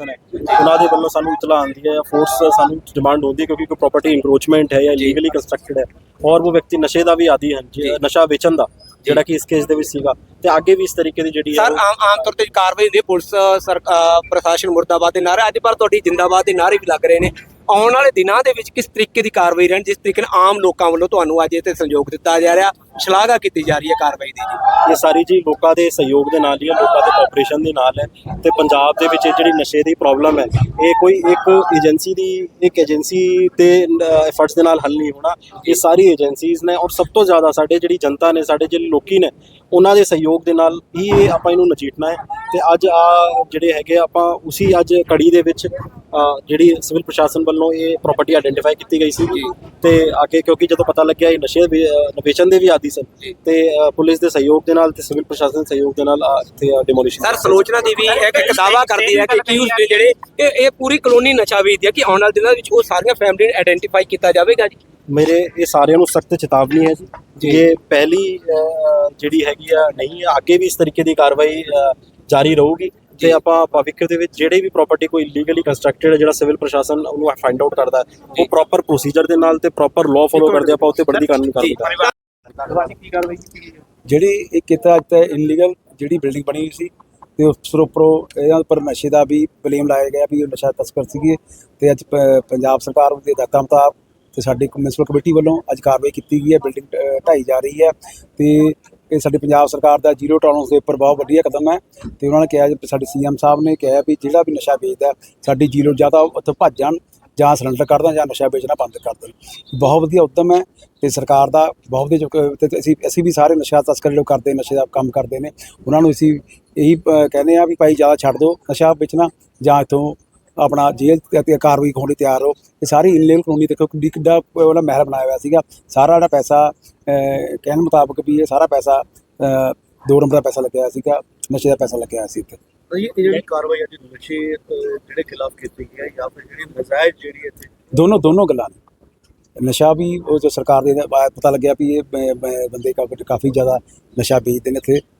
ਉਹਨਾਂ ਦੇ ਵੱਲੋਂ ਸਾਨੂੰ ਇਤਲਾ ਆਉਂਦੀ ਹੈ ਜਾਂ ਫੋਰਸ ਸਾਨੂੰ ਡਿਮਾਂਡ ਹੁੰਦੀ ਹੈ ਕਿਉਂਕਿ ਕੋਈ ਪ੍ਰਾਪਰਟੀ ਇਨਕਰੋਚਮੈਂਟ ਹੈ ਜਾਂ ਲੀਗਲੀ ਕੰਸਟਰਕਟਡ ਹੈ। ਔਰ ਉਹ ਵਿਅਕਤੀ ਨਸ਼ੇ ਦਾ ਵੀ ਆਦੀ ਹਨ ਜੇ। ਨਸ਼ਾ ਵੇਚਣ ਦਾ ਜਿਹੜਾ ਕਿ ਇਸ ਕੇਸ ਦੇ ਵਿੱਚ ਸੀਗਾ। ਤੇ ਅੱਗੇ ਵੀ ਇਸ ਤਰੀਕੇ ਦੀ ਜਿਹੜੀ ਹੈ ਸਰ ਆਮ ਆਮ ਤੌਰ ਤੇ ਕਾਰਵਾਈ ਹੁੰਦੀ ਹੈ। ਪੁਲਿਸ ਸਰ ਪ੍ਰਸ਼ਾਸਨ ਮੁਰਦਾਬਾਦ ਦੇ ਨਾਰੇ ਅੱਜ ਪਰ ਤੁਹਾਡੀ ਜਿੰਦਾਬਾਦ ਦੇ ਨਾਰੇ ਵੀ ਲੱਗ ਰਹੇ ਨੇ। ਆਉਣ ਵਾਲੇ ਦਿਨਾਂ ਦੇ ਵਿੱਚ ਕਿਸ ਤਰੀਕੇ ਦੀ ਕਾਰਵਾਈ ਰਹਿਣ, ਜਿਸ ਤਰੀਕੇ ਨਾਲ ਆਮ ਲੋਕਾਂ ਵੱਲੋਂ ਤੁਹਾਨੂੰ ਅੱਜ ਇੱਥੇ ਸਹਿਯੋਗ ਦਿੱਤਾ ਜਾ ਰਿਹਾ, ਸ਼ਲਾਘਾ ਕੀਤੀ ਜਾ ਰਹੀ ਹੈ ਕਾਰਵਾਈ ਦੀ ਜੀ। ਇਹ ਸਾਰੀ ਜੀ ਲੋਕਾਂ ਦੇ ਸਹਿਯੋਗ ਦੇ ਨਾਲ ਹੀ ਹੈ ਲੋਕਾਂ ਦੇ ਕੋਆਪਰੇਸ਼ਨ ਦੇ ਨਾਲ ਹੈ ਤੇ ਪੰਜਾਬ ਦੇ ਵਿੱਚ ਇਹ ਜਿਹੜੀ ਨਸ਼ੇ ਦੀ ਪ੍ਰੋਬਲਮ ਹੈ, ਇਹ ਕੋਈ ਇੱਕ ਏਜੰਸੀ ਦੀ, ਇੱਕ ਏਜੰਸੀ ਦੇ ਐਫਰਟਸ ਦੇ ਨਾਲ ਹੱਲ ਨਹੀਂ ਹੋਣਾ। ਇਹ ਸਾਰੀ ਏਜੰਸੀਜ਼ ਨੇ ਔਰ ਸਭ ਤੋਂ ਜ਼ਿਆਦਾ ਸਾਡੇ ਜਿਹੜੀ ਜਨਤਾ ਨੇ, ਸਾਡੇ ਜਿਹੜੇ ਲੋਕੀ ਨੇ ਉਹਨਾਂ ਦੇ ਸਹਿਯੋਗ ਦੇ ਨਾਲ ਹੀ ਇਹ ਆਪਾਂ ਇਹਨੂੰ ਨਜਿੱਠਣਾ ਹੈ ਤੇ ਅੱਜ ਆ ਜਿਹੜੇ ਹੈਗੇ ਆਪਾਂ ਉਸੇ ਅੱਜ ਕੜੀ ਦੇ ਵਿੱਚ ਜਿਹੜੀ ਸਿਵਲ ਪ੍ਰਸ਼ਾਸਨ ਵੱਲੋਂ ਇਹ ਪ੍ਰਾਪਰਟੀ ਆਇਡੈਂਟੀਫਾਈ ਕੀਤੀ ਗਈ ਸੀ। ਤੇ ਅੱਗੇ ਕਿਉਂਕਿ ਜਦੋਂ ਪਤਾ ਲੱਗਿਆ ਇਹ ਨਸ਼ੇ ਵੇਚਣ ਦੇ ਵੀ ਆਦੀ ਸਨ ਤੇ ਪੁਲਿਸ ਦੇ ਸਹਿਯੋਗ ਦੇ ਨਾਲ ਤੇ ਸਿਵਲ ਪ੍ਰਸ਼ਾਸਨ ਦੇ ਸਹਿਯੋਗ ਦੇ ਨਾਲ ਇੱਥੇ ਡਿਮੋਲੀਸ਼ਨ ਸਰ ਸਲੋਚਨਾ ਦੀ ਵੀ ਇੱਕ ਇੱਕ ਦਾਵਾ ਕਰਦੀ ਹੈ ਕਿ ਅਕਿਊਜ਼ ਨੇ ਜਿਹੜੇ ਇਹ ਇਹ ਪੂਰੀ ਕਲੋਨੀ ਨਸ਼ਾ ਵੇਚਦੀ ਹੈ ਕਿ ਆਉਣ ਵਾਲੇ ਦਿਨਾਂ ਵਿੱਚ ਉਹ ਸਾਰੀਆਂ ਫੈਮਿਲੀ ਨੂੰ ਆਇਡੈਂਟੀਫਾਈ ਕੀਤਾ ਜਾਵੇਗਾ ਜੀ? ਮੇਰੇ ਇਹ ਸਾਰਿਆਂ ਨੂੰ ਸਖਤ ਚੇਤਾਵਨੀ ਹੈ ਜੀ। ਇਹ ਪਹਿਲੀ ਜਿਹੜੀ ਹੈਗੀ ਆ ਨਹੀਂ ਹੈ ਅੱਗੇ ਵੀ ਇਸ ਤਰੀਕੇ ਦੀ ਕਾਰਵਾਈ ਜਾਰੀ ਰਹੂਗੀ ਤੇ ਆਪਾਂ ਭਵਿੱਖ ਦੇ ਵਿੱਚ ਜਿਹੜੇ ਵੀ ਪ੍ਰਾਪਰਟੀ ਕੋਈ ਲੀਗਲੀ ਕੰਸਟਰਕਟਡ ਹੈ ਜਿਹੜਾ ਸਿਵਲ ਪ੍ਰਸ਼ਾਸਨ ਉਹਨੂੰ ਫਾਈਂਡ ਆਊਟ ਕਰਦਾ ਹੈ, ਉਹ ਪ੍ਰੋਪਰ ਪ੍ਰੋਸੀਜਰ ਦੇ ਨਾਲ ਤੇ ਪ੍ਰੋਪਰ ਲਾਅ ਫੋਲੋ ਕਰਦੇ ਆਪਾਂ ਉੱਤੇ ਬਣਦੀ ਕਾਨੂੰਨੀ ਕਾਰਵਾਈ ਜਿਹੜੀ ਇਹ ਕੀਤਾ ਅੱਜ ਇਲੀਗਲ ਜਿਹੜੀ ਬਿਲਡਿੰਗ ਬਣੀ ਹੋਈ ਸੀ ਤੇ ਉਸ ਤੋਂ ਉੱਪਰੋਂ ਇਹਨਾਂ ਉੱਪਰ ਨਸ਼ੇ ਦਾ ਵੀ ਬਲੇਮ ਲਾਇਆ ਗਿਆ ਵੀ ਇਹ ਨਸ਼ਾ ਤਸਕਰ ਸੀਗੇ ਤੇ ਅੱਜ ਪੰਜਾਬ ਸਰਕਾਰ ਦੇ ਹਦਾਇਤਾਂ ਮੁਤਾਬਕ ਤੇ ਸਾਡੀ ਮਿਊਨਿਸਪਲ ਕਮੇਟੀ ਵੱਲੋਂ ਅੱਜ ਕਾਰਵਾਈ ਕੀਤੀ ਗਈ ਹੈ ਬਿਲਡਿੰਗ ਅ, ਢਾਈ ਜਾ ਰਹੀ ਹੈ ਤੇ ਇਹ ਸਾਡੀ ਪੰਜਾਬ ਸਰਕਾਰ ਦਾ ਜ਼ੀਰੋ ਟੋਲਰੈਂਸ ਦੇ ਉੱਪਰ ਬਹੁਤ ਵਧੀਆ ਕਦਮ ਹੈ ਤੇ ਉਹਨਾਂ ਨੇ ਕਿਹਾ ਜੀ ਸਾਡੇ ਸੀਐਮ ਸਾਹਿਬ ਨੇ ਕਿਹਾ ਵੀ ਜਿਹੜਾ ਵੀ ਨਸ਼ਾ ਵੇਚਦਾ ਸਾਡੀ ਜ਼ੀਰੋ ਜਾਂ ਤਾਂ ਉੱਥੋਂ ਭੱਜ ਜਾਣ ਜਾਂ ਸਿਲੰਡਰ ਕਰ ਦੇਣ ਜਾਂ ਨਸ਼ਾ ਵੇਚਣਾ ਬੰਦ ਕਰ ਦੇਣ। ਬਹੁਤ ਵਧੀਆ ਉੱਦਮ ਹੈ ਤੇ ਸਰਕਾਰ ਦਾ ਬਹੁਤ ਵਧੀਆ ਜੋ- ਅਸੀਂ ਅਸੀਂ ਵੀ ਸਾਰੇ ਨਸ਼ਾ ਤਸਕਰ ਲੋਕ ਕਰਦੇ ਨਸ਼ੇ ਦਾ ਕੰਮ ਕਰਦੇ ਨੇ ਉਹਨਾਂ ਨੂੰ ਅਸੀਂ ਇਹੀ ਕਹਿੰਦੇ ਆ ਵੀ ਭਾਈ ਜ਼ਿਆਦਾ ਛੱਡ ਦਿਓ ਨਸ਼ਾ ਵੇਚਣਾ ਜਾਂ ਇਥੋਂ ਆਪਣਾ ਜੇਲ੍ਹ ਤੇ- ਕਾਰਵਾਈ ਹੋਣ ਲਈ ਤਿਆਰ ਹੋ। ਇਹ ਸਾਰੀ ਇਨਲੀਗਲ ਕਾਨੂੰਨੀ ਦੇਖੋ ਕਿੱਡੀ ਕਿੱਡਾ ਉਹਦਾ ਮਹਿਲ ਬਣਾਇਆ ਹੋਇਆ ਸੀਗਾ। ਸਾਰਾ ਜਿਹੜਾ ਪੈਸਾ ਕਹਿਣ ਮੁਤਾਬਕ ਵੀ ਇਹ ਸਾਰਾ ਪੈਸਾ ਦੋ ਨੰਬਰ ਦਾ ਪੈਸਾ ਲੱਗਿਆ ਸੀਗਾ। ਨਸ਼ੇ ਦਾ ਪੈਸਾ ਲੱਗਿਆ ਸੀ ਇੱਥੇ। ਇਹ ਜਿਹੜੀ ਕਾਰਵਾਈ ਅੱਜ ਨਸ਼ੇ ਜਿਹੜੇ ਖਿਲਾਫ ਕੀਤੀ ਗਈ ਹੈ ਜਾਂ ਫਿਰ ਜਿਹੜੀ ਨਜਾਇਜ਼ ਜਿਹੜੀ ਇੱਥੇ ਦੋਨੋਂ ਦੋਨੋਂ ਗੱਲਾਂ ਨੇ। ਨਸ਼ਾ ਵੀ ਉਹ ਜੋ ਸਰਕਾਰ ਦੇ ਪਤਾ ਲੱਗਿਆ ਵੀ ਇਹ ਬੰਦੇ ਕਾਫੀ ਜ਼ਿਆਦਾ ਨਸ਼ਾ ਵੇਚਦੇ ਨੇ ਇੱਥੇ।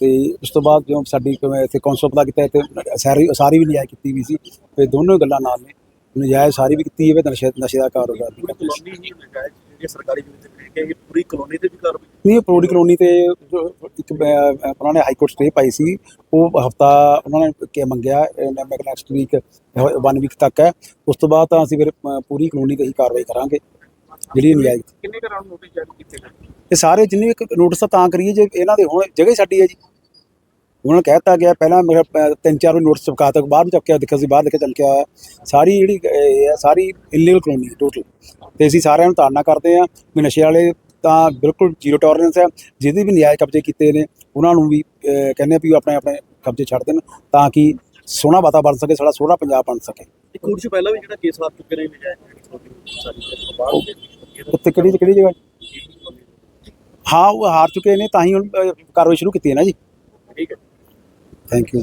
ਤੇ ਉਸ ਤੋਂ ਬਾਅਦ ਜੋ ਸਾਡੀ ਇੱਥੇ ਕੌਂਸਲ ਪਤਾ ਕੀਤਾ ਇੱਥੇ ਸਾਰੀ ਸਾਰੀ ਵੀ ਨਜਾਇਜ਼ ਕੀਤੀ ਵੀ ਸੀ ਤੇ ਦੋਨੋਂ ਗੱਲਾਂ ਨਾਲ ਨੇ। ਨਜਾਇਜ਼ ਸਾਰੀ ਵੀ ਕੀਤੀ ਹੈ ਤੇ ਨਸ਼ੇ ਨਸ਼ੇ ਦਾ ਕਾਰੋਬਾਰ ਪੂਰੀ ਸੀ ਕਲੋਨੀ ਹੀ ਨਜਾਇਜ਼ ਜਿਹੜੀ ਸਰਕਾਰੀ ਜ਼ਮੀਨ ਤੇ ਕੇ ਇਹ ਪੂਰੀ ਕਲੋਨੀ ਤੇ ਵੀ ਕਾਰਵਾਈ ਨਹੀਂ ਪ੍ਰੋਡੀ ਕਲੋਨੀ ਤੇ ਜੋ ਇੱਕ ਨੇ ਹਾਈ ਕੋਰਟ ਸਟੇ ਪਾਈ ਸੀ ਉਹ ਹਫਤਾ ਉਹਨਾਂ ਨੇ ਕਿ ਮੰਗਿਆ ਮੈਂ ਨੈਕਸਟ ਵੀਕ 1 ਵੀਕ ਤੱਕ ਹੈ। ਉਸ ਤੋਂ ਬਾਅਦ ਤਾਂ ਅਸੀਂ ਫਿਰ ਪੂਰੀ ਕਲੋਨੀ ਤੇ ਹੀ ਕਾਰਵਾਈ ਕਰਾਂਗੇ। ਜਿਹੜੀ ਨਜਾਇਜ਼ ਕਿੰਨੇ ਨੂੰ ਨੋਟਿਸ ਜਾਰੀ ਕੀਤੇ ਗਏ? ਇਹ ਸਾਰੇ ਜਿੰਨੇ ਵੀ ਨੋਟਿਸ ਤਾਂ ਕਰੀਏ ਜੇ ਇਹਨਾਂ ਦੇ ਹੁਣ ਜਗ੍ਹਾ ਹੀ ਸਾਡੀ ਹੈ ਜੀ। ਉਹਨਾਂ ਨੂੰ ਕਹਿਤਾ ਗਿਆ ਪਹਿਲਾਂ ਮੇਰਾ ਤਿੰਨ ਚਾਰ ਵਾਰ ਨੋਟਿਸ ਚੁਕਾ ਤੱਕ ਬਾਹਰ ਚੁੱਕਿਆ ਦੇਖਿਆ ਸੀ ਬਾਹਰ ਲਿਖ ਕੇ ਚਮਕਿਆ ਹੋਇਆ ਸਾਰੀ ਜਿਹੜੀ ਇਹ ਸਾਰੀ ਇਲੀਗਲ ਕਲੋਨੀ ਟੋਟਲ ਤੇ ਅਸੀਂ ਸਾਰਿਆਂ ਨੂੰ ਤਾੜਨਾ ਕਰਦੇ ਆ ਵੀ ਨਸ਼ੇ ਵਾਲੇ ਤਾਂ ਬਿਲਕੁਲ ਜ਼ੀਰੋ ਟੋਲਰੈਂਸ ਹੈ ਜਿਹਦੇ ਵੀ ਨਿਆਇ ਕਬਜ਼ੇ ਕੀਤੇ ਨੇ ਉਹਨਾਂ ਨੂੰ ਵੀ ਕਹਿੰਦੇ ਆ ਵੀ ਆਪਣੇ ਆਪਣੇ ਕਬਜ਼ੇ ਛੱਡ ਦੇਣ ਤਾਂ ਕਿ ਸੋਹਣਾ ਵਾਤਾਵਰਨ ਸਕੇ ਸਾਡਾ ਸੋਹਣਾ ਪੰਜਾਬ ਬਣ ਸਕੇ। ਇੱਕ ਕੋਰਟ 'ਚ ਪਹਿਲਾਂ ਵੀ ਜਿਹੜਾ ਕੇਸ ਹਾਰ ਚੁੱਕੇ ਨੇ ਨਜਾਇਜ਼ ਉੱਤੇ ਕਿਹੜੀ ਕਿਹੜੀ ਜਗ੍ਹਾ? ਹਾਂ ਉਹ ਹਾਰ ਚੁੱਕੇ ਨੇ ਤਾਂ ਹੀ ਹੁਣ ਕਾਰਵਾਈ ਸ਼ੁਰੂ ਕੀਤੀ ਹੈ ਨਾ ਜੀ। ਠੀਕ ਹੈ। Thank you